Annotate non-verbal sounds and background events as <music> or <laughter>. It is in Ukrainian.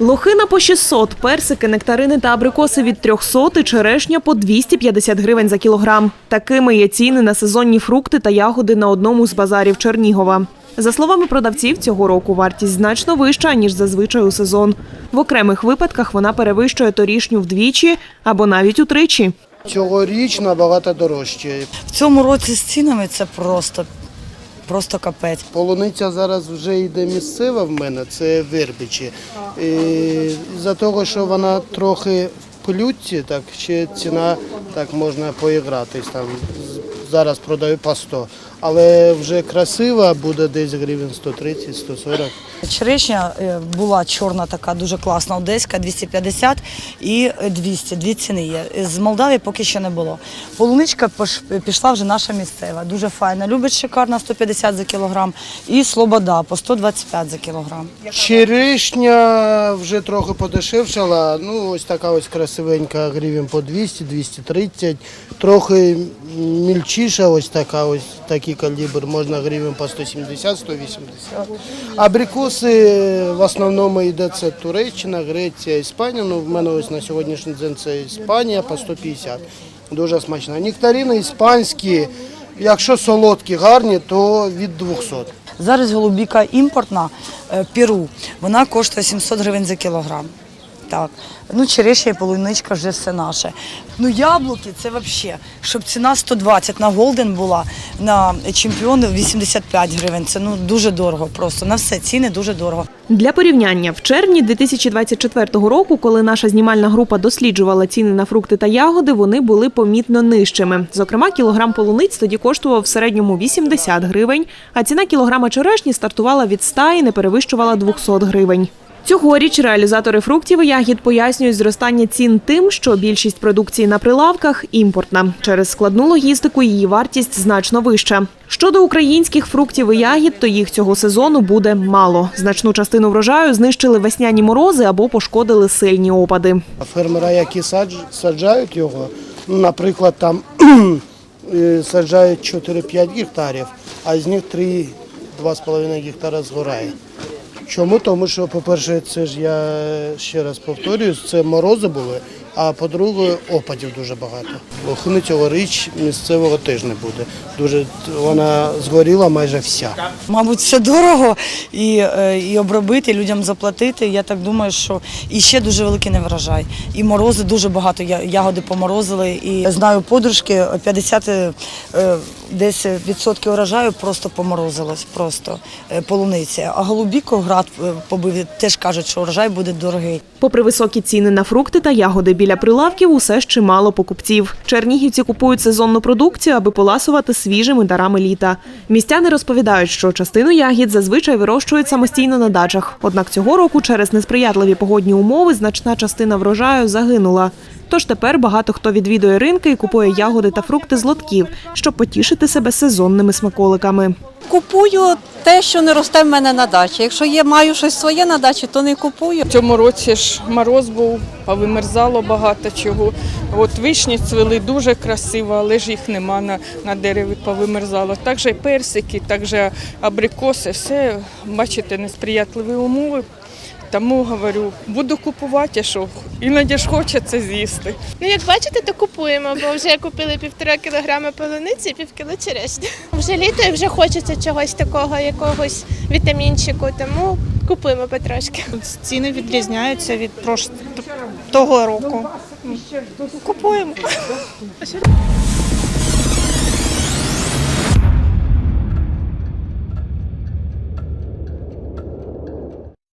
Лохина по 600, персики, нектарини та абрикоси від 300 і черешня по 250 гривень за кілограм. Такими є ціни на сезонні фрукти та ягоди на одному з базарів Чернігова. За словами продавців, цього року вартість значно вища, ніж зазвичай у сезон. В окремих випадках вона перевищує торішню вдвічі або навіть утричі. Цьогоріч набагато дорожче. В цьому році з цінами це просто, просто капець. Полуниця зараз вже йде місцева в мене, це Вербичі. І за того, що вона трохи в плютці, так ще ціна так можна поігратись. Там зараз продаю по 100. Але вже красива буде десь гривень 130-140. Черешня е, була чорна така, дуже класна, одеська, 250 і 200, дві ціни є. З Молдавії поки що не було. Полуничка пішла вже наша місцева, дуже файна. Любить шикарна, 150 за кілограм. І слобода по 125 за кілограм. Черешня вже трохи подешевшала. Ну, ось така ось красивенька, гривень по 200-230. Трохи мільчіша, ось така, ось такий калібр, можна гривень по 170-180. Абрикоси в основному йде це Туреччина, Греція, Іспанія. Ну, в мене ось на сьогоднішній день це Іспанія по 150. Дуже смачна. Нектарини іспанські, якщо солодкі, гарні, то від 200. Зараз голубіка імпортна е, Перу. Вона коштує 700 гривень за кілограм. Так. Ну, черешня і полуничка вже все наше. Ну, яблуки це взагалі, щоб ціна 120 на голден була, на чемпіони 85 гривень. Це ну дуже дорого просто. На все ціни дуже дорого. Для порівняння, в червні 2024 року, коли наша знімальна група досліджувала ціни на фрукти та ягоди, вони були помітно нижчими. Зокрема, кілограм полуниць тоді коштував в середньому 80 гривень, а ціна кілограма черешні стартувала від 100 і не перевищувала 200 гривень. Цьогоріч реалізатори фруктів і ягід пояснюють зростання цін тим, що більшість продукції на прилавках імпортна. Через складну логістику її вартість значно вища. Щодо українських фруктів і ягід, то їх цього сезону буде мало. Значну частину врожаю знищили весняні морози або пошкодили сильні опади. Фермера, які садж- саджають його, ну, наприклад, там <clears throat> е, саджають 4-5 гектарів, а з них 3-2,5 гектара згорає. Чому? Тому що, по-перше, це ж я ще раз повторюю, це морози були, а по-друге, опадів дуже багато. Лохини цьогоріч місцевого теж не буде. Дуже вона згоріла майже вся. Мабуть, все дорого і, е, і обробити, і людям заплатити. Я так думаю, що і ще дуже великий неврожай. І морози дуже багато ягоди поморозили. І знаю подружки 50 е, десь відсотків урожаю просто поморозилось, просто е, полуниці. А голубіку град е, побив, теж кажуть, що урожай буде дорогий. Попри високі ціни на фрукти та ягоди біля прилавків, усе ще мало покупців. Чернігівці купують сезонну продукцію, аби поласувати свіжими дарами літа. Містяни розповідають, що частину ягід зазвичай вирощують самостійно на дачах. Однак цього року через несприятливі погодні умови значна частина врожаю загинула. Тож тепер багато хто відвідує ринки і купує ягоди та фрукти з лотків, щоб потішити себе сезонними смаколиками. Купую те, що не росте в мене на дачі. Якщо я маю щось своє на дачі, то не купую. В цьому році ж мороз був, повимерзало багато чого. От вишні цвели дуже красиво, але ж їх нема на, на дереві, повимерзало. Також і персики, також абрикоси, все, бачите, несприятливі умови. Тому говорю, буду купувати, а що іноді ж хочеться з'їсти. Ну, як бачите, то купуємо, бо вже купили півтора кілограма полуниці і півкіло черешні. Вже літо і вже хочеться чогось такого, якогось вітамінчику, тому купуємо потрошки. Ціни відрізняються від прош... того року. Купуємо.